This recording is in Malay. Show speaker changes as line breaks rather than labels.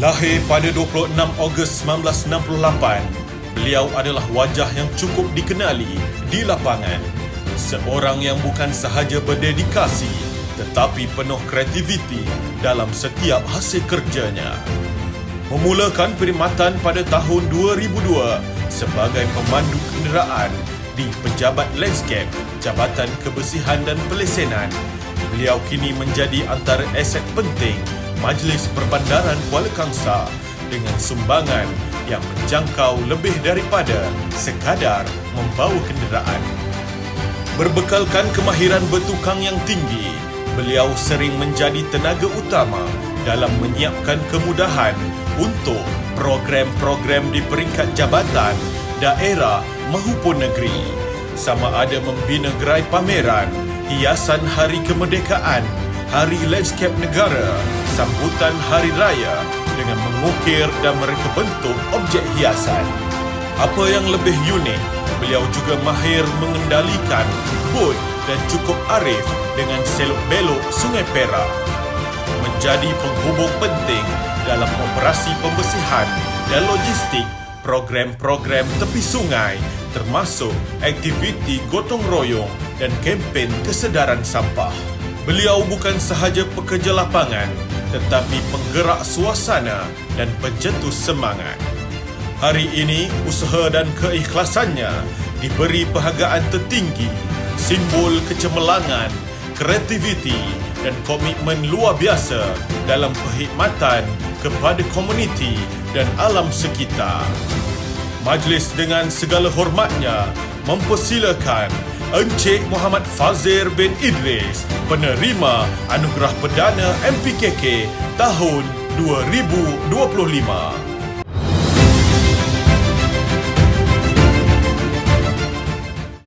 Lahir pada 26 Ogos 1968, beliau adalah wajah yang cukup dikenali di lapangan. Seorang yang bukan sahaja berdedikasi tetapi penuh kreativiti dalam setiap hasil kerjanya. Memulakan perkhidmatan pada tahun 2002 sebagai pemandu kenderaan di Pejabat Landscape Jabatan Kebersihan dan Pelesenan, beliau kini menjadi antara aset penting Majlis Perbandaran Kuala Kangsar dengan sumbangan yang menjangkau lebih daripada sekadar membawa kenderaan. Berbekalkan kemahiran bertukang yang tinggi, beliau sering menjadi tenaga utama dalam menyiapkan kemudahan untuk program-program di peringkat jabatan, daerah maupun negeri. Sama ada membina gerai pameran, hiasan Hari Kemerdekaan, Hari Landscape Negara, sambutan Hari Raya dengan mengukir dan mereka bentuk objek hiasan. Apa yang lebih unik, beliau juga mahir mengendalikan bot dan cukup arif dengan selok-belok Sungai Perak. Menjadi penghubung penting dalam operasi pembersihan dan logistik program-program tepi sungai termasuk aktiviti gotong royong dan kempen kesedaran sampah. Beliau bukan sahaja pekerja lapangan tetapi penggerak suasana dan pencetus semangat. Hari ini, usaha dan keikhlasannya diberi penghargaan tertinggi, simbol kecemerlangan, kreativiti dan komitmen luar biasa dalam perkhidmatan kepada komuniti dan alam sekitar. Majlis dengan segala hormatnya mempersilakan Encik Muhammad Fazir bin Idris, penerima Anugerah Perdana MPKK tahun 2025.